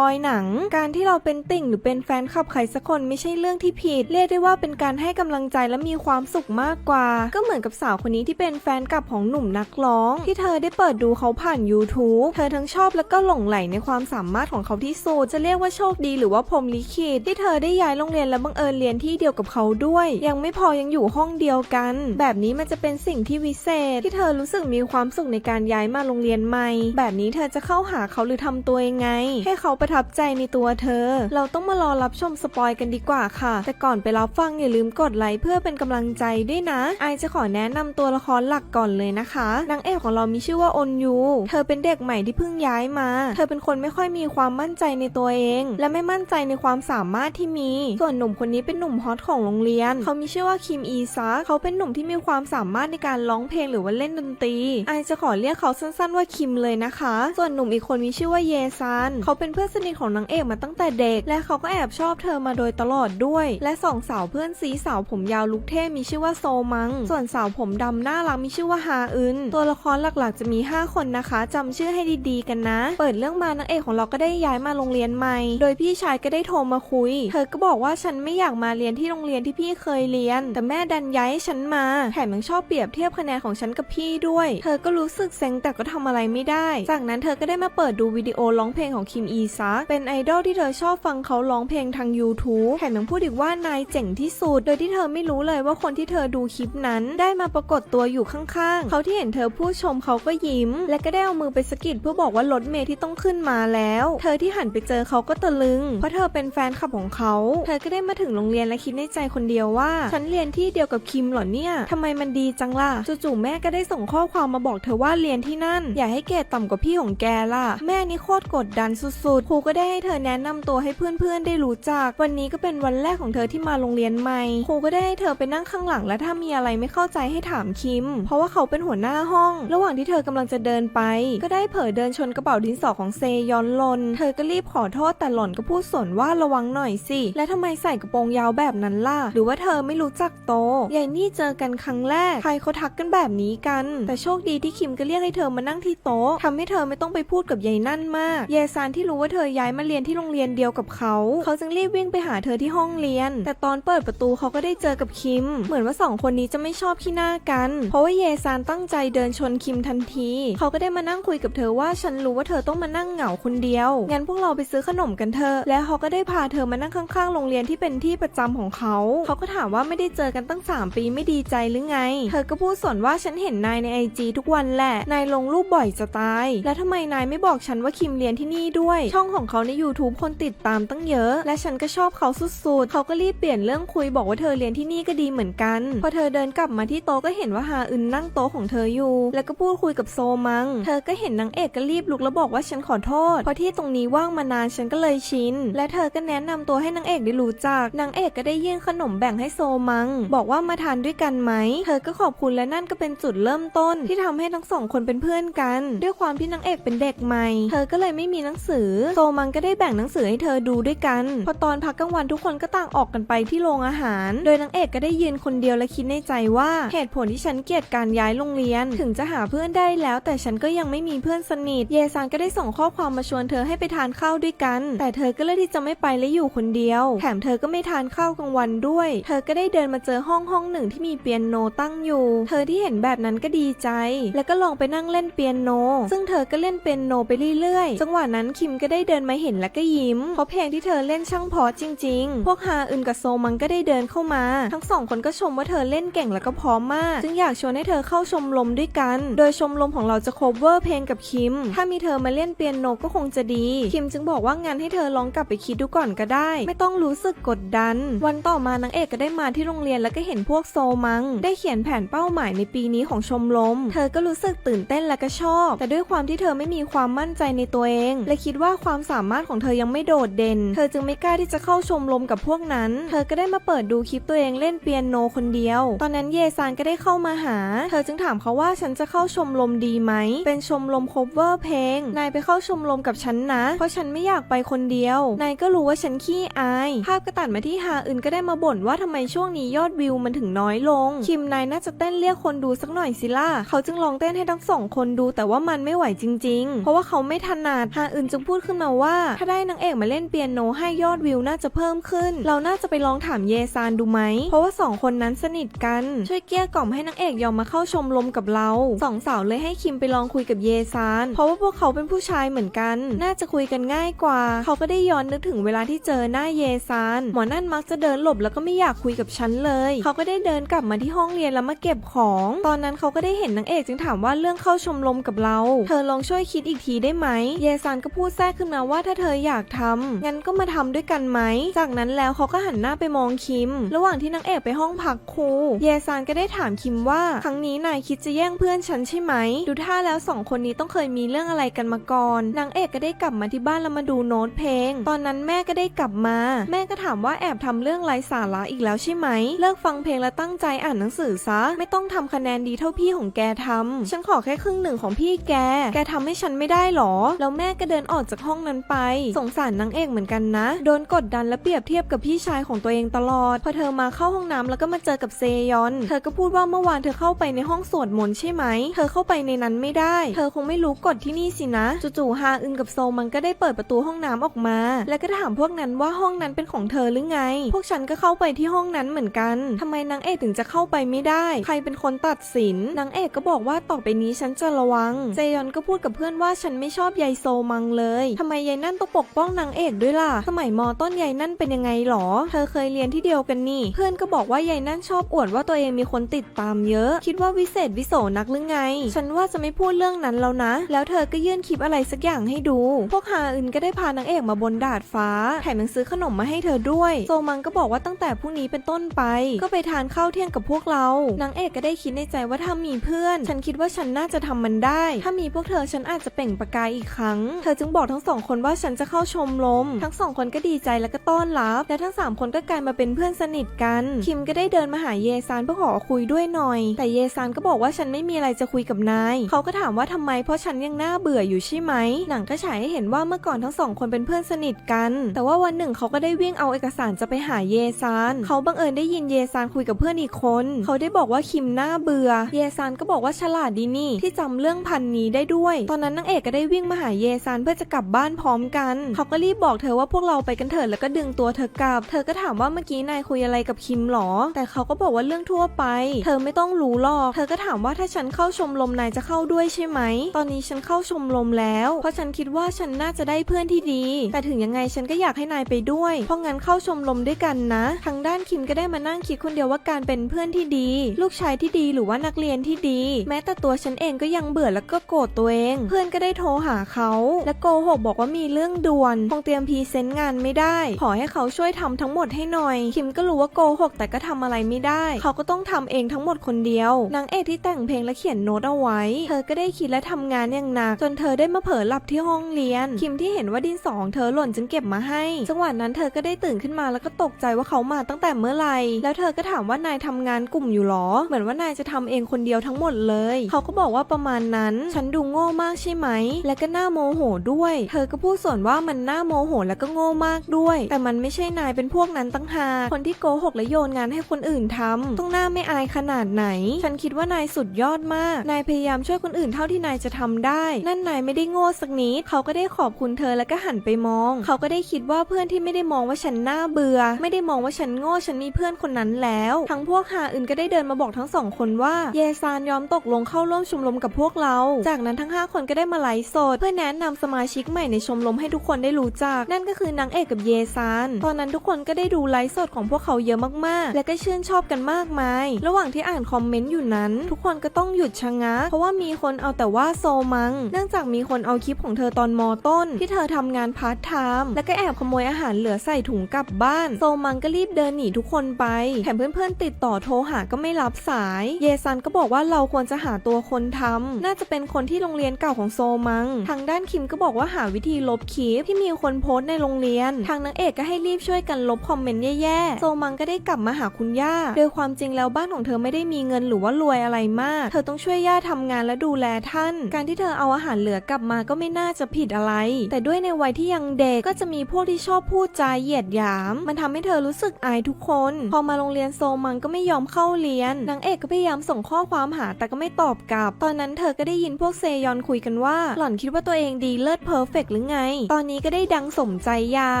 ปอยหนัง การที่เราเป็นติ่งหรือเป็นแฟนคลับใครสักคนไม่ใช่เรื่องที่ผิด เรียกได้ว่าเป็นการให้กำลังใจและมีความสุขมากกว่า ก็เหมือนกับสาวคนนี้ที่เป็นแฟนคลับของหนุ่มนักร้อง ที่เธอได้เปิดดูเขาผ่าน YouTube เธอทั้งชอบและก็หลงไหลในความสามารถของเขาที่สุดจะเรียกว่าโชคดีหรือว่าพรมลิขิตที่เธอได้ย้ายโรงเรียนและบังเอิญเรียนที่เดียวกับเขาด้วย ยังไม่พอยังอยู่ห้องเดียวกัน แบบนี้มันจะเป็นสิ่งที่วิเศษ ที่เธอรู้สึกมีความสุขในการย้ายมาโรงเรียนใหม่ แบบนี้เธอจะเข้าหาเขาหรือทำตัวยังไง ให้เขาไประทับใจในตัวเธอ เราต้องมารอรับชมสปอยกันดีกว่าค่ะ แต่ก่อนไปรับฟังอย่าลืมกดไลค์เพื่อเป็นกำลังใจด้วยนะ ไอจะขอแนะนำตัวละครหลักก่อนเลยนะคะนางเอกของเรามีชื่อว่าอนยู เธอเป็นเด็กใหม่ที่เพิ่งย้ายมา เธอเป็นคนไม่ค่อยมีความมั่นใจในตัวเอง และไม่มั่นใจในความสามารถที่มี ส่วนหนุ่มคนนี้เป็นหนุ่มฮอตของโรงเรียน เขามีชื่อว่าคิมอีซาเขาเป็นหนุ่มที่มีความสามารถในการร้องเพลงหรือว่าเล่นดนตรี ไอจะขอเรียกเขาสั้นๆว่าคิมเลยนะคะ ส่วนหนุ่มอีกคนมีชื่อว่าเยซัน เขาเป็นเพื่อนสนิทของนางเอกมาตั้งแต่เด็ก และเขาก็แอบชอบเธอมาโดยตลอดด้วย และสองสาวเพื่อนซีสาวผมยาวลุกเท่มีชื่อว่าโซมัง ส่วนสาวผมดำน่ารักมีชื่อว่าฮาอึน ตัวละครหลักๆจะมี 5 คนนะคะจำชื่อให้ดีๆกันนะ เปิดเรื่องมานางเอกของเราก็ได้ย้ายมาโรงเรียนใหม่ โดยพี่ชายก็ได้โทรมาคุย เธอก็บอกว่าฉันไม่อยากมาเรียนที่โรงเรียนที่พี่เคยเรียน แต่แม่ดันย้ายให้ฉันมา แถมยังชอบเปรียบเทียบคะแนนของฉันกับพี่ด้วย เธอก็รู้สึกเซ็งแต่ก็ทำอะไรไม่ได้ จากนั้นเธอก็ได้มาเปิดดูวิดีโอร้องเพลงของคิมอีซกเป็นไอดอลที่เธอชอบฟังเขาร้องเพลงทาง YouTube แถมยังพูดอีกว่านายเจ๋งที่สุด โดยที่เธอไม่รู้เลยว่าคนที่เธอดูคลิปนั้น ได้มาปรากฏตัวอยู่ข้างๆ เขาที่เห็นเธอพูดชมเขาก็ยิ้ม และก็ได้เอามือไปสกิดเพื่อบอกว่ารถเมย์ที่ต้องขึ้นมาแล้ว เธอที่หันไปเจอเขาก็ตะลึง เพราะเธอเป็นแฟนคลับของเขา เธอก็ได้มาถึงโรงเรียนและคิดในใจคนเดียวว่า ฉันเรียนที่เดียวกับคิมเหรอเนี่ยทำไมมันดีจังล่ะจู่ๆแม่ก็ได้ส่งข้อความมาบอกเธอว่าเรียนที่นั่น อย่าให้เกรดต่ำกว่าพี่ของแกล่ะ แม่นี่โคตรกดดันสุดครูก็ได้ให้เธอแนะนำตัวให้เพื่อนๆ ได้รู้จัก วันนี้ก็เป็นวันแรกของเธอที่มาโรงเรียนใหม่ ครูก็ได้ให้เธอไปนั่งข้างหลังและถ้ามีอะไรไม่เข้าใจให้ถามคิม เพราะว่าเขาเป็นหัวหน้าห้อง ระหว่างที่เธอกำลังจะเดินไป ก็ได้เผลอเดินชนกระเป๋าดินสอของเซยอนหลน เธอก็รีบขอโทษแต่หล่อนก็พูดสวนว่าระวังหน่อยสิ และทำไมใส่กระโปรงยาวแบบนั้นล่ะ หรือว่าเธอไม่รู้จักโตยายนี่เจอกันครั้งแรก ใครเขาทักกันแบบนี้กัน แต่โชคดีที่คิมก็เรียกให้เธอมานั่งที่โต๊ะทำให้เธอไม่ต้องไปพูดกับยายนั่นมาก เยซานที่รู้ว่าเธอเธอย้ายมาเรียนที่โรงเรียนเดียวกับเขา เขาจึงรีบวิ่งไปหาเธอที่ห้องเรียน แต่ตอนเปิดประตูเขาก็ได้เจอกับคิม เหมือนว่าสองคนนี้จะไม่ชอบขี้หน้ากัน เพราะว่าเยซานตั้งใจเดินชนคิมทันที เขาก็ได้มานั่งคุยกับเธอว่าฉันรู้ว่าเธอต้องมานั่งเหงาคนเดียว งั้นพวกเราไปซื้อขนมกันเถอะ แล้วเขาก็ได้พาเธอมานั่งข้างๆ โรงเรียนที่เป็นที่ประจำของเขา เขาก็ถามว่าไม่ได้เจอกันตั้ง 3 ปีไม่ดีใจหรือไง เธอก็พูดสนว่าฉันเห็นนายในไอจีทุกวันแหละ นายลงรูปบ่อยจะตาย แล้วทำไมนายไม่บอกฉันว่าคิมเรียนที่นี่ด้วย ช่องของเขาใน YouTube คนติดตามตั้งเยอะ และฉันก็ชอบเขาสุดๆ เขาก็รีบเปลี่ยนเรื่องคุยบอกว่าเธอเรียนที่นี่ก็ดีเหมือนกัน พอเธอเดินกลับมาที่โต๊ะก็เห็นว่าฮาอึนนั่งโต๊ะของเธออยู่ แล้วก็พูดคุยกับโซมัง เธอก็เห็นนางเอกก็รีบลุกแล้วบอกว่าฉันขอโทษ เพราะที่ตรงนี้ว่างมานานฉันก็เลยชิน และเธอก็แนะนำตัวให้นางเอกได้รู้จัก นางเอกก็ได้ยื่นขนมแบ่งให้โซมัง บอกว่ามาทานด้วยกันไหม เธอก็ขอบคุณและนั่นก็เป็นจุดเริ่มต้นที่ทำให้ทั้งสองคนเป็นเพื่อนกัน ด้วยความที่นางเอกเป็นเด็กใหม่ เธอก็เลยไม่มีหนังสือโซมังก็ได้แบ่งหนังสือให้เธอดูด้วยกัน พอตอนพักกลางวันทุกคนก็ต่างออกกันไปที่โรงอาหาร โดยนางเอกก็ได้ยืนคนเดียวและคิดในใจว่าเหตุผลที่ฉันเกลียดการย้ายโรงเรียน ถึงจะหาเพื่อนได้แล้ว แต่ฉันก็ยังไม่มีเพื่อนสนิท เยซานก็ได้ส่งข้อความมาชวนเธอให้ไปทานข้าวด้วยกัน แต่เธอก็เลือกที่จะไม่ไปและอยู่คนเดียว แถมเธอก็ไม่ทานข้าวกลางวันด้วย เธอก็ได้เดินมาเจอห้องห้องหนึ่งที่มีเปียโนตั้งอยู่ เธอที่เห็นแบบนั้นก็ดีใจ แล้วก็ลองไปนั่งเล่นเปียโน ซึ่งเธอก็เล่นเปียโนไปเรื่อยๆ จังหวะนั้นคิมก็ได้เดินมาเห็นและก็ยิ้ม เพราะเพลงที่เธอเล่นช่างเพราะจริง ๆ พวกฮาอึนกับโซมังก็ได้เดินเข้ามา ทั้งสองคนก็ชมว่าเธอเล่นเก่งและก็พร้อมมาก จึงอยากชวนให้เธอเข้าชมรมด้วยกัน โดยชมรมของเราจะ cover เพลงกับคิม ถ้ามีเธอมาเล่นเปียโนก็คงจะดี คิมจึงบอกว่างั้นให้เธอลองกลับไปคิดดูก่อนก็ได้ ไม่ต้องรู้สึกกดดัน วันต่อมานางเอกก็ได้มาที่โรงเรียนแล้วก็เห็นพวกโซมัง ได้เขียนแผนเป้าหมายในปีนี้ของชมรม เธอก็รู้สึกตื่นเต้นและก็ชอบ แต่ด้วยความที่เธอไม่มีความมั่นใจในตัวเอง และคิดว่าความความสามารถของเธอยังไม่โดดเด่น เธอจึงไม่กล้าที่จะเข้าชมรมกับพวกนั้น เธอก็ได้มาเปิดดูคลิปตัวเองเล่นเปียโนคนเดียว ตอนนั้นเยซานก็ได้เข้ามาหา เธอจึงถามเขาว่าฉันจะเข้าชมรมดีไหม เป็นชมรม cover เพลง นายไปเข้าชมรมกับฉันนะ เพราะฉันไม่อยากไปคนเดียว นายก็รู้ว่าฉันขี้อาย ภาพก็ตัดมาที่ฮาอึนก็ได้มาบ่นว่าทำไมช่วงนี้ยอดวิวมันถึงน้อยลง คิมนายน่าจะเต้นเรียกคนดูสักหน่อยสิล่ะ เขาจึงลองเต้นให้ทั้งสองคนดูแต่ว่ามันไม่ไหวจริง ๆ เพราะว่าเขาไม่ถนัดฮาอึนจึงพูดขึ้นมามาว่า ถ้าได้นางเอกมาเล่นเปียโนให้ยอดวิวน่าจะเพิ่มขึ้น เราน่าจะไปลองถามเยซานดูไหม เพราะว่าสองคนนั้นสนิทกัน ช่วยเกลี้ยกล่อมให้นางเอกยอมมาเข้าชมรมกับเราสองสาวเลยให้คิมไปลองคุยกับเยซาน เพราะว่าพวกเขาเป็นผู้ชายเหมือนกัน น่าจะคุยกันง่ายกว่า เขาก็ได้ย้อนนึกถึงเวลาที่เจอหน้าเยซาน หมอนั่นมักจะเดินหลบแล้วก็ไม่อยากคุยกับฉันเลย เขาก็ได้เดินกลับมาที่ห้องเรียนแล้วมาเก็บของ ตอนนั้นเขาก็ได้เห็นนางเอกจึงถามว่าเรื่องเข้าชมรมกับเรา เธอลองช่วยคิดอีกทีได้ไหม เยซานก็พูดแทรกขึ้นมาว่าถ้าเธออยากทำงั้นก็มาทำด้วยกันไหม จากนั้นแล้วเขาก็หันหน้าไปมองคิม ระหว่างที่นางเอกไปห้องพักครู เยซานก็ได้ถามคิมว่า ครั้งนี้นายคิดจะแย่งเพื่อนฉันใช่ไหม ดูท่าแล้วสองคนนี้ต้องเคยมีเรื่องอะไรกันมาก่อน นางเอกก็ได้กลับมาที่บ้านแล้วมาดูโน้ตเพลง ตอนนั้นแม่ก็ได้กลับมา แม่ก็ถามว่าแอบทำเรื่องไร้สาระอีกแล้วใช่ไหม เลิกฟังเพลงแล้วตั้งใจอ่านหนังสือซะ ไม่ต้องทำคะแนนดีเท่าพี่ของแกทำฉันขอแค่ครึ่งหนึ่งของพี่แก แกทำให้ฉันไม่ได้หรอ แล้วแม่ก็เดินออกจากห้องนั้นไป สงสารนางเอกเหมือนกันนะ โดนกดดันและเปรียบเทียบกับพี่ชายของตัวเองตลอด พอเธอมาเข้าห้องน้ำแล้วก็มาเจอกับเซยอน เธอก็พูดว่าเมื่อวานเธอเข้าไปในห้องสวดมนต์ใช่ไหม เธอเข้าไปในนั้นไม่ได้ เธอคงไม่รู้กฎที่นี่สินะ จู่ๆฮาอึนกับโซมันก็ได้เปิดประตูห้องน้ำออกมา แล้วก็ถามพวกนั้นว่าห้องนั้นเป็นของเธอหรือไง พวกฉันก็เข้าไปที่ห้องนั้นเหมือนกันทำไมนางเอกถึงจะเข้าไปไม่ได้ ใครเป็นคนตัดสิน นางเอกก็บอกว่าต่อไปนี้ฉันจะระวังเจยอนก็พูดกับเพื่อนว่าฉันไม่ชอบยายโซมังเลยทำไมยายนั่นต้องปกป้องนางเอกด้วยล่ะ สมัยมอต้นยายนั่นเป็นยังไงหรอ เธอเคยเรียนที่เดียวกันนี่ เพื่อนก็บอกว่ายายนั่นชอบอวดว่าตัวเองมีคนติดตามเยอะ คิดว่าวิเศษวิโสนักหรือไง ฉันว่าจะไม่พูดเรื่องนั้นแล้วนะ แล้วเธอก็ยื่นคลิปอะไรสักอย่างให้ดู พวกฮาอึนก็ได้พานางเอกมาบนดาดฟ้า แถมยังซื้อขนมมาให้เธอด้วย โซมังก็บอกว่าตั้งแต่พรุ่งนี้เป็นต้นไป ก็ไปทานข้าวเที่ยงกับพวกเรา นางเอกก็ได้คิดในใจว่าถ้ามีเพื่อน ฉันคิดว่าฉันน่าจะทำมันได้ ถ้ามีพวกเธอฉันอาจจะเปล่งประกายอีกครั้ง เธอจึงบอกทั้งสองคนว่าฉันจะเข้าชมรมทั้งสองคนก็ดีใจแล้วก็ต้อนรับ และทั้งสามคนก็กลายมาเป็นเพื่อนสนิทกัน คิมก็ได้เดินมาหาเยซานเพื่อขอคุยด้วยหน่อย แต่เยซานก็บอกว่าฉันไม่มีอะไรจะคุยกับนายเขาก็ถามว่าทำไมเพราะฉันยังน่าเบื่ออยู่ใช่ไหมหนังก็ฉายให้เห็นว่าเมื่อก่อนทั้งสองคนเป็นเพื่อนสนิทกัน แต่ว่าวันหนึ่งเขาก็ได้วิ่งเอาเอกสารจะไปหาเยซานเขาบังเอิญได้ยินเยซานคุยกับเพื่อนอีกคน เขาได้บอกว่าคิมน่าเบื่อ เยซานก็บอกว่าฉลาดดีนี่ที่จำเรื่องพันนี้ได้ด้วย ตอนนั้นนางเอกก็ได้วิ่งมาหาเยซานเพื่อจะกลับบ้านพร้อมกัน เขาก็รีบบอกเธอว่าพวกเราไปกันเถิดแล้วก็ดึงตัวเธอกลับ เธอก็ถามว่าเมื่อกี้นายคุยอะไรกับคิมหรอ แต่เขาก็บอกว่าเรื่องทั่วไป เธอไม่ต้องรู้หรอก เธอก็ถามว่าถ้าฉันเข้าชมรมนายจะเข้าด้วยใช่ไหม ตอนนี้ฉันเข้าชมรมแล้ว เพราะฉันคิดว่าฉันน่าจะได้เพื่อนที่ดี แต่ถึงยังไงฉันก็อยากให้นายไปด้วย เพราะงั้นเข้าชมรมด้วยกันนะ ทางด้านคิมก็ได้มานั่งคิดคนเดียวว่าการเป็นเพื่อนที่ดี ลูกชายที่ดีหรือว่านักเรียนที่ดี แม้แต่ตัวฉันเองก็ยังเบื่อแล้วก็โกรธตัวเอง เพื่อนก็ได้โทรหาเขาและโกหกบอกว่ามีเรื่องด่วนคงเตรียมพรีเซนต์งานไม่ได้ ขอให้เขาช่วยทำทั้งหมดให้หน่อย คิมก็รู้ว่าโกหกแต่ก็ทำอะไรไม่ได้ เขาก็ต้องทำเองทั้งหมดคนเดียวนางเอกที่แต่งเพลงและเขียนโน้ตเอาไว้ เธอก็ได้คิดและทำงานอย่างหนักจนเธอได้มาเผลอหลับที่ห้องเรียน คิมที่เห็นว่าดินสองเธอหล่นจึงเก็บมาให้จังหวะนั้นเธอก็ได้ตื่นขึ้นมาแล้วก็ตกใจว่าเขามาตั้งแต่เมื่อไหร่แล้วเธอก็ถามว่านายทำงานกลุ่มอยู่หรอ เหมือนว่านายจะทำเองคนเดียวทั้งหมดเลย เขาก็บอกว่าประมาณนั้น ฉันดูโง่มากใช่ไหม และก็น่าโมโหด้วย เธอก็พูดส่วนว่ามันน่าโมโหและก็โง่มากด้วย แต่มันไม่ใช่นายเป็นพวกนั้นตั้งหากคนที่โกหกและโยนงานให้คนอื่นทำต้องหน้าไม่อายขนาดไหน ฉันคิดว่านายสุดยอดมาก นายพยายามช่วยคนอื่นเท่าที่นายจะทำได้ นั่นนายไม่ได้โง่สักนิดเขาก็ได้ขอบคุณเธอแล้วก็หันไปมอง เขาก็ได้คิดว่าเพื่อนที่ไม่ได้มองว่าฉันน่าเบื่อ ไม่ได้มองว่าฉันโง่ฉันมีเพื่อนคนนั้นแล้ว ทั้งพวกหาอื่นก็ได้เดินมาบอกทั้งสองคนว่าเยซานยอมตกลงเข้าร่วมชมรมกับพวกเรา จากนั้นทั้ง 5 คนก็ได้มาไลฟ์สดเพื่อแนะนำสมาชิกใหม่ในชมรมให้ทุกคนได้รู้จัก นั่นก็คือนางเอกกับเยซานตอนนั้นทุกคนก็ได้ดูไลฟ์สดของพวกเขาเยอะมากๆ และก็ชื่นชอบกันมากมาย ระหว่างที่อ่านคอมเมนต์อยู่นั้น ทุกคนก็ต้องหยุดชะงักเพราะว่ามีคนเอาแต่ว่าโซมัง เนื่องจากมีคนเอาคลิปของเธอตอนมอต้น ที่เธอทำงานพาร์ทไทม์และก็แอบขโมยอาหารเหลือใส่ถุงกลับบ้าน โซมังก็รีบเดินหนีทุกคนไปแถมเพื่อนๆติดต่อโทรหาก็ไม่รับสาย เยซันก็บอกว่าเราควรจะหาตัวคนทำน่าจะเป็นคนที่โรงเรียนเก่าของโซมัง ทางด้านคิมก็บอกว่าหาวิธีลบคลิปที่มีคนโพสต์ในโรงเรียน ทางนางเอกก็ให้รีบช่วยกันลบคอมเมนต์แย่ๆ โซมังก็ได้กลับมาหาคุณย่า โดยความจริงแล้วบ้านของเธอไม่ได้มีเงินหรือว่ารวยอะไรมาก เธอต้องช่วยย่าทำงานและดูแลท่าน การที่เธอเอาอาหารเหลือกลับมาก็ไม่น่าจะผิดอะไร แต่ด้วยในวัยที่ยังเด็กก็จะมีพวกที่ชอบพูดจาเหยียดหยาม มันทำให้เธอรู้สึกอายทุกคน พอมาโรงเรียนโซมังก็ไม่ยอมเข้าเรียน นางเอกก็พยายามส่งข้อความหาแต่ก็ไม่ตอบกลับ ตอนนั้นเธอก็ได้ยินพวกเซยอนคุยกันว่า หล่อนคิดว่าตัวเองดีเลิศเพอร์เฟกหรือไง ตอนนี้ก็ได้ดังสมใจอยา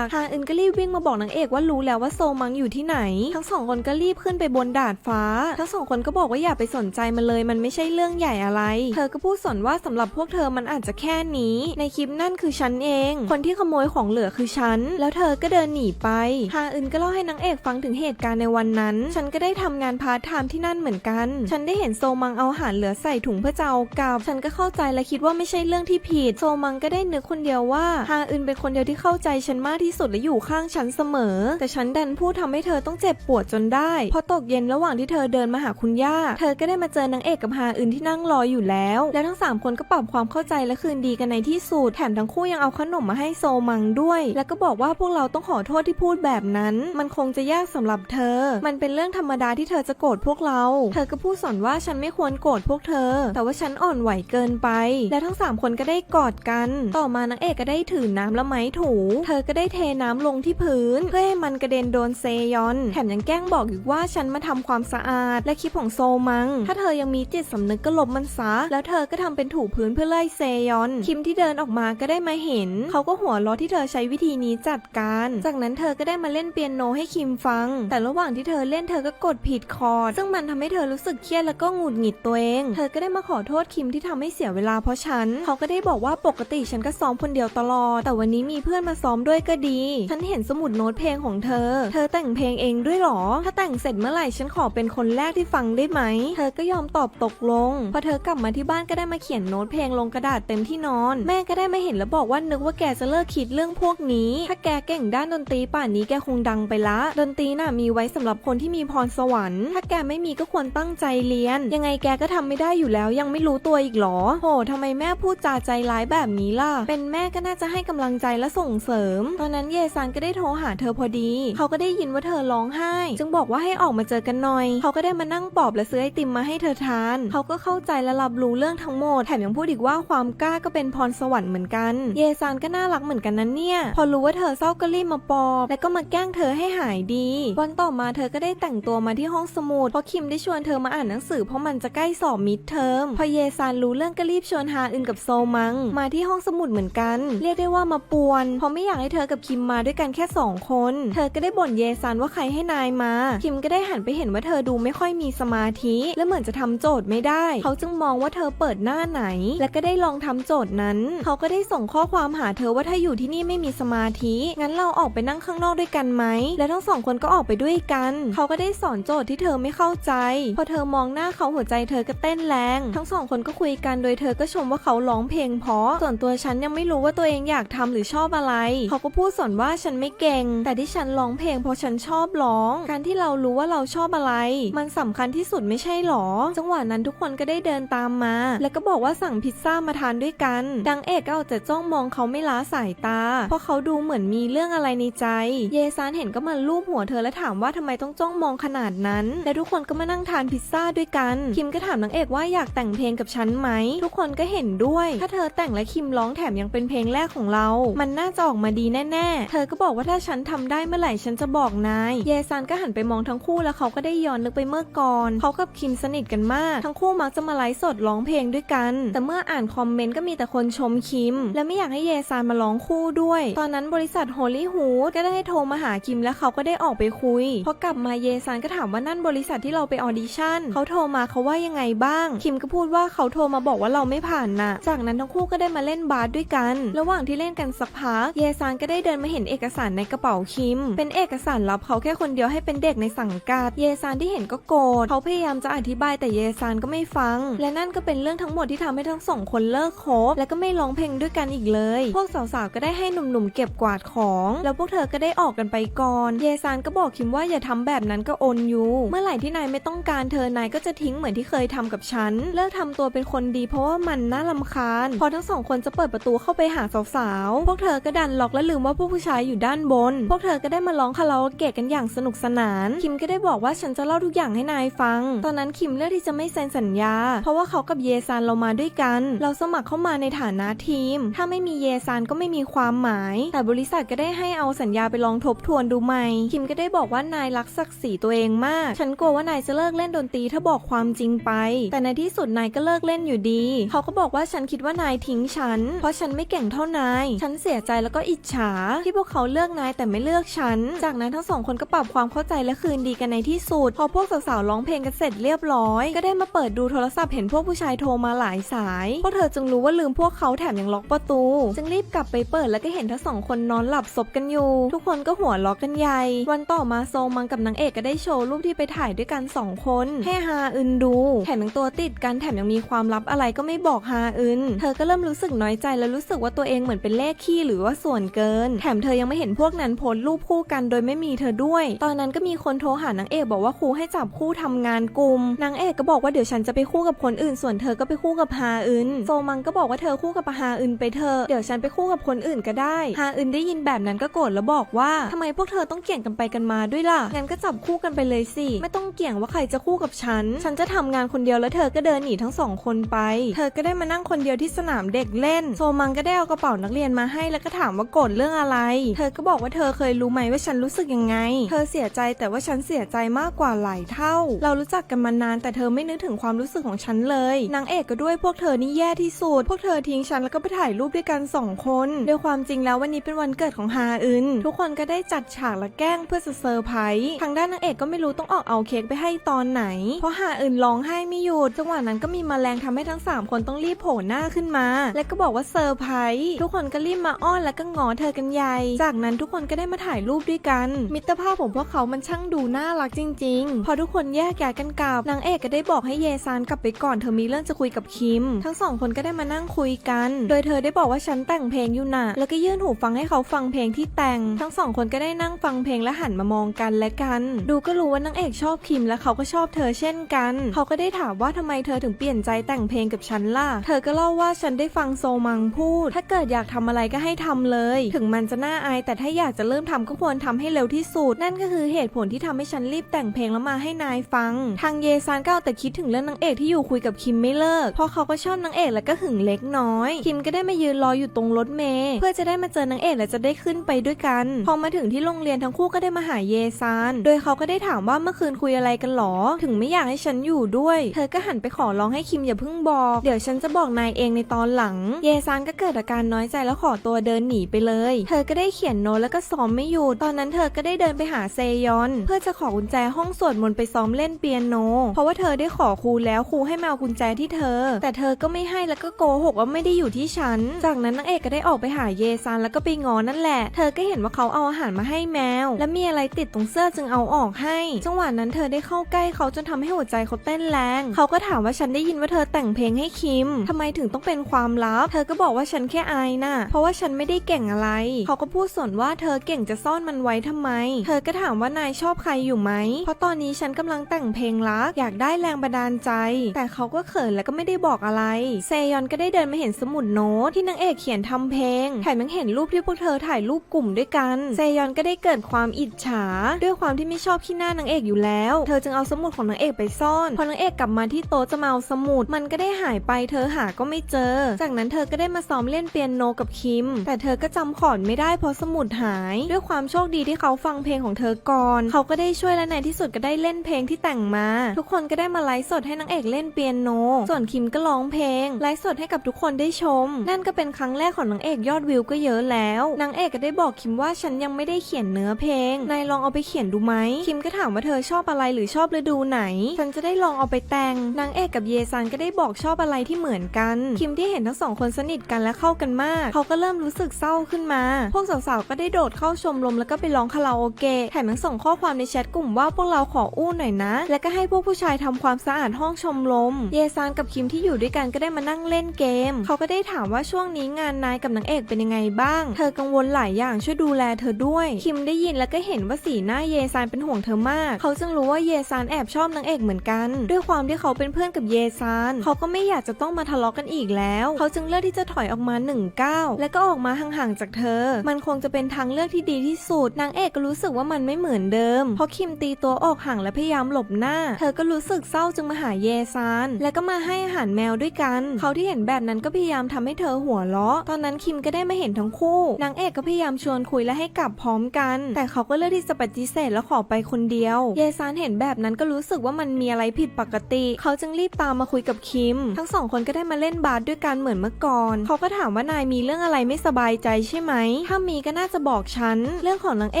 ก ฮาอึนก็รีบวิ่งมาบอกนางเอกว่ารู้แล้วว่าโซมังอยู่ที่ไหน ทั้งสองคนก็รีบขึ้นไปบนดาดฟ้า ทั้งสองคนก็บอกว่าอย่าไปสนใจมันเลย มันไม่ใช่เรื่องใหญ่อะไร เธอก็พูดสอนว่าสำหรับพวกเธอมันอาจจะแค่นี้ ในคลิปนั่นคือฉันเอง คนที่ขโมยของเหลือคือฉัน แล้วเธอก็เดินหนีไป ฮาอึนก็เล่าให้นางเอกฟังถึงเหตุการณ์ในวันนั้น ฉันก็ได้ทำงานพาร์ทไทม์ที่นั่นเหมือนกัน ฉันได้เห็นโซมังเอาอาหารเหลือใส่ถุงเพื่อจะเอากลับ ฉันก็เข้าใจและคิดว่าไม่ใช่เรื่องที่ผิด โซมังก็ได้นึกคนเดียวว่าฮาอึนเป็นคนเดียวที่เข้าใจฉันมากที่สุดและอยู่ข้างฉันเสมอ แต่ฉันดันพูดทำให้เธอต้องเจ็บปวดจนได้ พอตกเย็นระหว่างที่เธอเดินมาหาคุณย่า เธอก็ได้มาเจอนางเอกกับฮาอึนที่นั่งรออยู่แล้ว แล้วทั้งสามคนก็ปรับความเข้าใจและคืนดีกันในที่สุด แถมทั้งคู่ยังเอาขนมมาให้โซมังด้วย แล้วก็บอกว่าพวกเราต้องขอโทษที่พูดแบบนั้น มันคงจะยากสำหรับเธอ มันเป็นเรื่องธรรมดาที่เธอจะโกรธพวกเรา เธอก็พูดสอนว่าฉันไม่ควรโกรธพวกเธอ แต่ว่าฉันอ่อนไหวเกินไป และทั้งสามคนก็ได้กอดกัน ต่อมานางเอกก็ได้ถือน้ำและไม้ถู เธอก็ได้เทน้ำลงที่พื้น เพื่อให้มันกระเด็นโดนเซยอน แถมยังแกล้งบอกอีกว่าฉันมาทำความสะอาด และคลิปของโซมัง ถ้าเธอยังมีจิตสำนึกก็ลบมันซะ แล้วเธอก็ทำเป็นถูพื้นเพื่อไล่เซยอน คิมที่เดินออกมาก็ได้มาเห็น เขาก็หัวเราะที่เธอใช้วิธีนี้จัดการ จากนั้นเธอก็ได้มาเล่นเปียโนให้คิมฟัง แต่ระหว่างที่เธอเล่นเธอก็กดผิดคอร์ดซึ่งมันทำให้เธอรู้สึกเครียดแล้วก็หงุดหงิดตัวเอง เธอก็ได้มาขอโทษคิมที่ทำให้เสียเวลาเพราะฉัน เขาก็ได้บอกว่าปกติฉันก็ซ้อมคนเดียวตลอด แต่วันนี้มีเพื่อนมาซ้อมด้วยก็ดี ฉันเห็นสมุดโน้ตเพลงของเธอ เธอแต่งเพลงเองด้วยหรอ ถ้าแต่งเสร็จเมื่อไหร่ฉันขอเป็นคนแรกที่ฟังได้ไหม เธอก็ยอมตอบตกลง พอเธอกลับมาที่บ้านก็ได้มาเขียนโน้ตเพลงลงกระดาษเต็มที่นอน แม่ก็ได้มาเห็นแล้วบอกว่านึกว่าแกจะเลิกคิดเรื่องพวกนี้ ถ้าแกเก่งด้านดนตรีป่านนี้แกคงดังไปละ ดนตรีน่ะมีไว้สำหรับคนที่มีพรสวรรค์ ถ้าแกไม่มีก็ควรตั้งใจเรียน ยังไงแกก็ทำไม่ได้อยู่แล้วยังไม่รู้ตัวอีกหรอ โหทำไมแม่พูดจาใจร้ายแบบนี้ล่ะ เป็นแม่ก็น่าจะให้กำลังใจและส่งเสริม ตอนนั้นเยซานก็ได้โทรหาเธอพอดี เขาก็ได้ยินว่าเธอร้องไห้ จึงบอกว่าให้ออกมาเจอกันหน่อย เขาก็ได้มานั่งปลอบและซื้อไอติมมาให้เธอทาน เขาก็เข้าใจและรับรู้เรื่องทั้งหมด แถมยังพูดอีกว่าความกล้าก็เป็นพรสวรรค์เหมือนกัน เยซานก็น่ารักเหมือนกันนั้นเนี่ย พอรู้ว่าเธอเศร้าก็รีบมาปลอบ และก็มาแกล้งเธอให้หายดี วันต่อมาเธอก็ได้แต่งตัวมาที่ห้องสมุด เพราะคิมได้ชวนเธอมาอ่านหนังสือเพราะมันจะใกล้สอบมิดเทอม พอเยซานรู้เรื่องก็รีบชวนฮาอึนกับโซมัง มาที่ห้องสมุดเหมือนกันเรียกได้ว่ามาป่วน เพราะไม่อยากให้เธอกับคิมมาด้วยกันแค่สองคน เธอก็ได้บ่นเยซานว่าใครให้นายมา คิมก็ได้หันไปเห็นว่าเธอดูไม่ค่อยมีสมาธิ และเหมือนจะทำโจทย์ไม่ได้ เขาจึงมองว่าเธอเปิดหน้าไหน และก็ได้ลองทำโจทย์นั้น เขาก็ได้ส่งข้อความหาเธอว่าถ้าอยู่ที่นี่ไม่มีสมาธิ งั้นเราออกไปนั่งข้างนอกด้วยกันไหม และทั้งสองคนก็ออกไปด้วยกัน เขาก็ได้สอนโจทย์ที่เธอไม่เข้าใจ พอเธอมองหน้าเขาหัวใจเธอก็เต้นแรง ทั้งสองคนก็คุยกันโดยเธอก็ชมว่าเขาร้องเพลงเพราะส่วนตัวฉันยังไม่รู้ว่าตัวเองอยากทำหรือชอบอะไร เขาก็พูดสอนว่าฉันไม่เก่ง แต่ที่ฉันร้องเพลงเพราะฉันชอบร้อง การที่เรารู้ว่าเราชอบอะไร มันสำคัญที่สุดไม่ใช่หรอ จังหวะนั้นทุกคนก็ได้เดินตามมา แล้วก็บอกว่าสั่งพิซซ่ามาทานด้วยกัน ดังเอกก็เอาแต่จ้องมองเขาไม่ล้าสายตา เพราะเขาดูเหมือนมีเรื่องอะไรในใจ เยซานเห็นก็มาลูบหัวเธอและถามว่าทำไมต้องจ้องมองขนาดนั้น และทุกคนก็มานั่งทานพิซซ่าด้วยกัน คิมก็ถามนางเอกว่าอยากแต่งเพลงกับฉันไหม ทุกคนก็เห็นด้วย ถ้าเธอแต่งและคิมร้องแถมยังเป็นเพลงแรกของเรา มันน่าจะออกมาดีแน่ๆ เธอก็บอกว่าถ้าฉันทำได้เมื่อไหร่ฉันจะบอกนาย เยซานก็หันไปมองทั้งคู่แล้วเขาก็ได้ย้อนนึกไปเมื่อก่อน เขากับคิมสนิทกันมาก ทั้งคู่มักจะมาไลฟ์สดร้องเพลงด้วยกัน แต่เมื่ออ่านคอมเมนต์ก็มีแต่คนชมคิม และไม่อยากให้เยซานมาร้องคู่ด้วย ตอนนั้นบริษัทโฮลี่ฮูดก็ได้โทรมาหาคิมและเขาก็ได้ออกไปคุย พอกลับมาเยซานก็ถามว่านั่นบริษัทที่เราไปออดิชั่น เขาโทรมาเขาว่ายังไงบ้าง คิมก็พูดว่าเขาโทรมาบอกว่าเราไม่ผ่านนะจากนั้นทั้งคู่ก็ได้มาเล่นบาสด้วยกันระหว่างที่เล่นกันสักพัก เยซานก็ได้เดินมาเห็นเอกสารในกระเป๋าคิม เป็นเอกสารลับเขาแค่คนเดียวให้เป็นเด็กในสังกัด เยซานที่เห็นก็โกรธเขาพยายามจะอธิบายแต่เยซานก็ไม่ฟัง และนั่นก็เป็นเรื่องทั้งหมดที่ทำให้ทั้งสองคนเลิกคบและก็ไม่ร้องเพลงด้วยกันอีกเลย พวกสาวๆก็ได้ให้หนุ่มๆเก็บกวาดของ แล้วพวกเธอก็ได้ออกกันไปก่อน เยซานก็บอกคิมว่าอย่าทำแบบนั้นก็โอนอยู่ เมื่อไหร่ที่นายไม่ต้องการเธอนายก็จะทิ้งเหมือนที่เคยทำกับฉัน เลิกทำตัวเป็นคนดีเพราะว่ามันน่าลำคาญ พอทั้งสองคนจะเปิดประตูเข้าไปหาสาวๆ พวกเธอก็ดันล็อกและลืมว่าพวกผู้ชายอยู่ด้านบน พวกเธอก็ได้มาร้องคาราโอเกะกันอย่างสนุกสนาน คิมก็ได้บอกว่าฉันจะเล่าทุกอย่างให้นายฟัง ตอนนั้นคิมเลือกที่จะไม่เซ็นสัญญา เพราะว่าเขากับเยซานเรามาด้วยกัน เราสมัครเข้ามาในฐานะทีม ถ้าไม่มีเยซานก็ไม่มีความหมาย แต่บริษัทก็ได้ให้เอาสัญญาไปลองทบทวนดูใหม่ คิมก็ได้บอกว่านายรักศักดิ์ศรีตัวเองมาก ฉันกลัวว่านายจะเลิกเล่นดนตรีถ้าบอกความจริงไป แต่ในที่สุดนายก็เลิกเล่นอยู่ดี เขาก็บอกว่าฉันคิดว่านายทิ้งฉัน เพราะฉันไม่เก่งเท่านาย ฉันเสียใจแล้วก็อิจฉา ที่พวกเขาเลือกนายแต่ไม่เลือกฉัน จากนั้นทั้งสองคนก็ปรับความเข้าใจและคืนดีกันในที่สุด พอพวกสาวๆร้องเพลงกันเสร็จเรียบร้อย ก็ได้มาเปิดดูโทรศัพท์เห็นพวกผู้ชายโทรมาหลายสาย พวกเธอจึงรู้ว่าลืมพวกเขาแถมยังล็อกประตู จึงรีบกลับไปเปิดแล้วก็เห็นทั้งสองคนนอนหลับซบกันอยู่ ทุกคนก็หัวล็อกกันใหญ่ วันต่อมาโซมังกับนางเอกก็ได้โชว์รูปที่ไปถ่ายด้วยกันสองคนให้ฮาอึนดู แถมยังตัวติดกันแถมยังมีความลับอะไรก็ไม่บอกฮาอึน เธอก็เริ่มรู้สึกน้อยใจและรู้สึกว่าตัวเองเหมือนเป็นเลขขี้หรือว่าส่วนเกิน แถมเธอยังไม่เห็นพวกนั้นโพสรูปคู่กันโดยไม่มีเธอด้วย ตอนนั้นก็มีคนโทรหานางเอกบอกว่าครูให้จับคู่ทำงานกลุ่มนางเอกก็บอกว่าเดี๋ยวฉันจะไปคู่กับคนอื่น ส่วนเธอก็ไปคู่กับฮาอึนโซมังก็บอกว่าเธอคู่กับฮาอึนไปเถอเดี๋ยวฉันไปคู่กับคนอื่นก็ได้ฮาอึนได้ยินแบบนั้นก็โกรธแล้วบอกว่าทำไมพวกเธอต้องเกี่ยงกันไปกันมาด้วยล่ะงั้นก็จับคู่กันไปเลยสิไม่ต้องเกี่ยงว่าใครจะคู่กับฉัน ฉันจะทำงานคนเดียวแล้วเธอก็เดินหนีทั้งสองคนไป เธอก็ได้มานั่งคนเดียวที่สนามเด็กเล่น โซมังก็ได้เอากระเป๋านักเรียนมาให้แล้วก็ถามว่าโกรธเรื่องอะไร เธอก็บอกว่าเธอเคยรู้ไหมว่าฉันรู้สึกยังไง เธอเสียใจแต่ว่าฉันเสียใจมากกว่าหลายเท่า เรารู้จักกันมานานแต่เธอไม่นึกถึงความรู้สึกของฉันเลย นางเอกก็ด้วยพวกเธอนี่แย่ที่สุด พวกเธอทิ้งฉันแล้วก็ไปถ่ายรูปด้วยกันสองคนโดยความจริงแล้ววันนี้เป็นวันเกิดของฮาอึน ทุกคนก็ได้จัดฉากและแกล้งเพื่อจะเซอร์ไพรส์ทางด้านนางเอกก็ไม่รู้ต้องออกเอาเค้กไปให้ตอนไหน เพราะฮาอึนร้องไห้ไม่หยุดจังหวะนั้นก็มีแมลงทำให้ทั้งสามคนต้องรีบโผล่หน้าขึ้นมา และก็บอกว่าเซอร์ไพรทุกคนก็รีบมาอ้อนแล้วก็งอเธอกันใหญ่ จากนั้นทุกคนก็ได้มาถ่ายรูปด้วยกัน มิตรภาพของพวกเขามันช่างดูน่ารักจริง ๆ พอทุกคนแยกย้ายกันกลับนางเอกก็ได้บอกให้เยซานกลับไปก่อนเธอมีเรื่องจะคุยกับคิม ทั้งสองคนก็ได้มานั่งคุยกัน โดยเธอได้บอกว่าฉันแต่งเพลงอยู่น่ะแล้วก็ยื่นหูฟังให้เขาฟังเพลงที่แต่ง ทั้งสองคนก็ได้นั่งฟังเพลงและหันมามองกันและกัน ดูก็รู้ว่านางเอกชอบคิมและเขาก็ชอบเธอเช่นกัน เขาก็ได้ถามว่าทำไมเธอถึงเปลี่ยนใจแต่งเพลงกับฉันล่ะ เธอก็เล่าว่าฉันได้ฟังโซมังพูดถ้าเกิดอยากทำอะไรก็ให้ทำเลย ถึงมันจะน่าอาย แต่ถ้าอยากจะเริ่มทำก็ควรทำให้เร็วที่สุด นั่นก็คือเหตุผลที่ทำให้ฉันรีบแต่งเพลงแล้วมาให้นายฟัง ทางเยซานก็เอาแต่คิดถึงเรื่องนางเอกที่อยู่คุยกับคิมไม่เลิก เพราะเขาก็ชอบนางเอกและก็หึงเล็กน้อย คิมก็ได้มายืนรออยู่ตรงรถเมล์เพื่อจะได้มาเจอนางเอกและจะได้ขึ้นไปด้วยกัน พอมาถึงที่โรงเรียนทั้งคู่ก็ได้มาหาเยซาน โดยเขาก็ได้ถามว่าเมื่อคืนคุยอะไรกันหรอ ถึงไม่อยากให้ฉันอยู่ด้วย เธอก็หันไปขอร้องให้คิมอย่าเพิ่งบอก เดี๋ยวฉันจะบอกนายเองในตอนหลัง เยซานก็เกิดอาการน้อยใจแล้วขอตัวเดินหนีไปเลย เธอก็ได้เขียนโน้ตแล้วก็ซ้อมไม่หยุดตอนนั้นเธอก็ได้เดินไปหาเซยอน เพื่อจะขอกุญแจห้องสวดมนต์ไปซ้อมเล่นเปียโน เพราะว่าเธอได้ขอครูแล้วครูให้มาเอากุญแจที่เธอ แต่เธอก็ไม่ให้แล้วก็โกหกว่าไม่ได้อยู่ที่ฉัน จากนั้นนางเอกก็ได้ออกไปหาเยซานแล้วก็ไปงอนั่นแหละ เธอก็เห็นว่าเขาเอาอาหารมาให้แมว และมีอะไรติดตรงเสื้อจึงเอาออกให้ จังหวะนั้นเธอได้เข้าใกล้เขาจนทำให้หัวใจเขาเต้นแรง เขาก็ถามว่าฉันได้ยินว่าเธอแต่งเพลงให้คิมทำไมถึงต้องเป็นความลับ เธอก็บอกว่าฉันแค่อายน่ะ เพราะว่าฉันไม่ได้เก่งอะไร เขาก็พูดสวนว่าเธอเก่งจะซ่อนมันไว้ทำไม เธอก็ถามว่านายชอบใครอยู่ไหม เพราะตอนนี้ฉันกำลังแต่งเพลงรัก อยากได้แรงบันดาลใจ แต่เขาก็เขินแล้วก็ไม่ได้บอกอะไร เซยอนก็ได้เดินมาเห็นสมุดโน้ตที่นางเอกเขียนทำเพลง แถมยังเห็นรูปที่พวกเธอถ่ายรูปกลุ่มด้วยกัน เซยอนก็ได้เกิดความอิจฉา ด้วยความที่ไม่ชอบขี้หน้านางเอกอยู่แล้ว เธอจึงเอาสมุดของนางเอกไปซ่อน พอนางเอกกลับมาที่โต๊ะจะมาเอาสมุด มันก็ได้หายไป เธอหาก็ไม่เจอ จากนั้นเธอก็ได้มาซ้อมเล่นเปียโนกับคิม แต่เธอก็จำขอร์ดไม่ได้เพราะสมุดหาย ด้วยความโชคดีที่เขาฟังเพลงของเธอก่อน เขาก็ได้ช่วยและในที่สุดก็ได้เล่นเพลงที่แต่งมา ทุกคนก็ได้มาไลฟ์สดให้นางเอกเล่นเปียโน ส่วนคิมก็ร้องเพลงไลฟ์สดให้กับทุกคนได้ชม นั่นก็เป็นครั้งแรกของนางเอกยอดวิวก็เยอะแล้ว นางเอกก็ได้บอกคิมว่าฉันยังไม่ได้เขียนเนื้อเพลง นายลองเอาไปเขียนดูไหม คิมก็ถามว่าเธอชอบอะไรหรือชอบฤดูไหน ฉันจะได้ลองเอาไปแต่ง นางเอกกับเยซันก็ได้บอกชอบอะไรที่เหมือนกัน คิมที่เห็นทั้งสองคนสนิทกันและเข้ากันมาก เขาก็เริ่มรู้สึกเศร้าขึ้นมา พวกสาวๆก็ได้โดดเข้าชมรมแล้วก็ไปร้องคาราโอเกะแถมยังส่งข้อความในแชทกลุ่มว่าพวกเราขออู้หน่อยนะ และก็ให้พวกผู้ชายทำความสะอาดห้องชมรมเยซานกับคิมที่อยู่ด้วยกันก็ได้มานั่งเล่นเกม เขาก็ได้ถามว่าช่วงนี้งานนายกับนางเอกเป็นยังไงบ้าง เธอกังวลหลายอย่างช่วยดูแลเธอด้วย คิมได้ยินแล้วก็เห็นว่าสีหน้าเยซานเป็นห่วงเธอมาก เขาจึงรู้ว่าเยซานแอบชอบนางเอกเหมือนกัน ด้วยความที่เขาเป็นเพื่อนกับเยซาน เขาก็ไม่อยากจะต้องมาทะเลาะกันอีกแล้ว เขาจึงเลือกที่จะถอยออกมาหนึ่งก้าวและก็ออกมาห่างๆจากเธอ มันคงจะเป็นทางเลือกที่ดีที่สุด นางเอกก็รู้สึกว่ามันไม่เหมือนเดิม เพราะคิมตีตัวออกห่างและพยายามหลบหน้า เธอก็รู้สึกเศร้าจึงมาหาเยซาน และก็มาให้อาหารแมวด้วยกัน เขาที่เห็นแบบนั้นก็พยายามทำให้เธอหัวเราะ ตอนนั้นคิมก็ได้มาเห็นทั้งคู่ นางเอกก็พยายามชวนคุยและให้กลับพร้อมกัน แต่เขาก็เลือกที่จะปฏิเสธและขอไปคนเดียว เยซานเห็นแบบนั้นก็รู้สึกว่ามันมีอะไรผิดปกติ เขาจึงรีบตามมาคุยกับคิม ทั้งสองคนก็ได้มาเล่นบาสด้วยกันเหมือนเมื่อก่อน เขาก็ถามามว่านายมีเรื่องอะไรไม่สบายใจใช่ไหม ถ้ามีก็น่าจะบอกฉัน เรื่องของนางเอ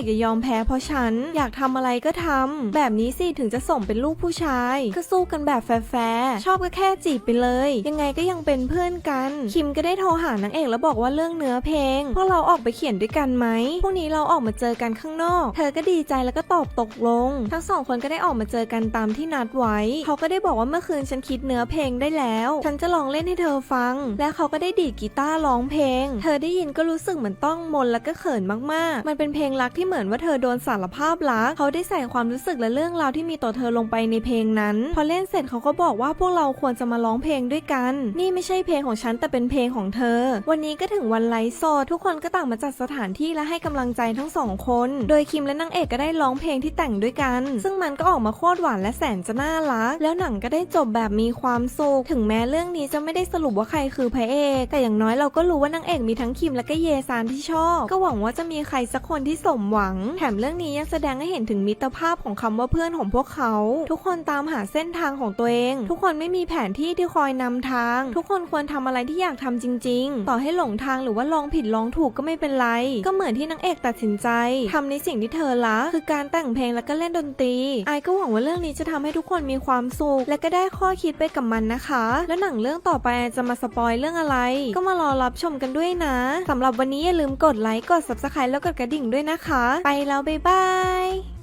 กอย่ายอมแพ้เพราะฉัน อยากทำอะไรก็ทำแบบนี้สิถึงจะส่งเป็นลูกผู้ชาย ก็สู้กันแบบแฟร์ชอบก็แค่จีบไปเลย ยังไงก็ยังเป็นเพื่อนกัน คิมก็ได้โทรหานางเอกแล้วบอกว่าเรื่องเนื้อเพลง พวกเราออกไปเขียนด้วยกันไหม พรุ่งนี้เราออกมาเจอกันข้างนอก เธอก็ดีใจแล้วก็ตอบตกลง ทั้งสองคนก็ได้ออกมาเจอกันตามที่นัดไว้ เขาก็ได้บอกว่าเมื่อคืนฉันคิดเนื้อเพลงได้แล้ว ฉันจะลองเล่นให้เธอฟัง และเขาก็ได้ดีดกีตาร์าร้องเพลง เธอได้ยินก็รู้สึกเหมือนต้องมนแล้วก็เขินมากๆ มันเป็นเพลงรักที่เหมือนว่าเธอโดนสารภาพรัก เขาได้ใส่ความรู้สึกและเรื่องราวที่มีต่อเธอลงไปในเพลงนั้น พอเล่นเสร็จเขาก็บอกว่าพวกเราควรจะมาร้องเพลงด้วยกัน นี่ไม่ใช่เพลงของฉันแต่เป็นเพลงของเธอ วันนี้ก็ถึงวันไลฟ์โซดทุกคนก็ต่างมาจัดสถานที่และให้กำลังใจทั้งสองคน โดยคิมและนางเอกก็ได้ร้องเพลงที่แต่งด้วยกัน ซึ่งมันก็ออกมาโคตรหวานและแสนจะน่ารัก แล้วหนังก็ได้จบแบบมีความสุข ถึงแม้เรื่องนี้จะไม่ได้สรุปว่าใครคือพระเอก แต่อย่างน้อยเราก็รู้ว่านางเอกมีทั้งคิมและก็เยซานที่ชอบ ก็หวังว่าจะมีใครสักคนที่สมหวัง แถมเรื่องนี้ยังแสดงให้เห็นถึงมิตรภาพของคำว่าเพื่อนของพวกเขา ทุกคนตามหาเส้นทางของตัวเอง ทุกคนไม่มีแผนที่ที่คอยนำทาง ทุกคนควรทำอะไรที่อยากทำจริง ๆ ต่อให้หลงทางหรือว่าลองผิดลองถูกก็ไม่เป็นไร ก็เหมือนที่นางเอกตัดสินใจทำในสิ่งที่เธอรักคือการแต่งเพลงแล้วก็เล่นดนตรีไอก็หวังว่าเรื่องนี้จะทำให้ทุกคนมีความสุขและก็ได้ข้อคิดไปกับมันนะคะ แล้วหนังเรื่องต่อไปจะมาสปอยเรื่องอะไร ก็มารออรับชมกันด้วยนะสำหรับวันนี้อย่าลืมกดไลค์กด subscribe แล้วกดกระดิ่งด้วยนะคะ ไปแล้วบ๊ายบาย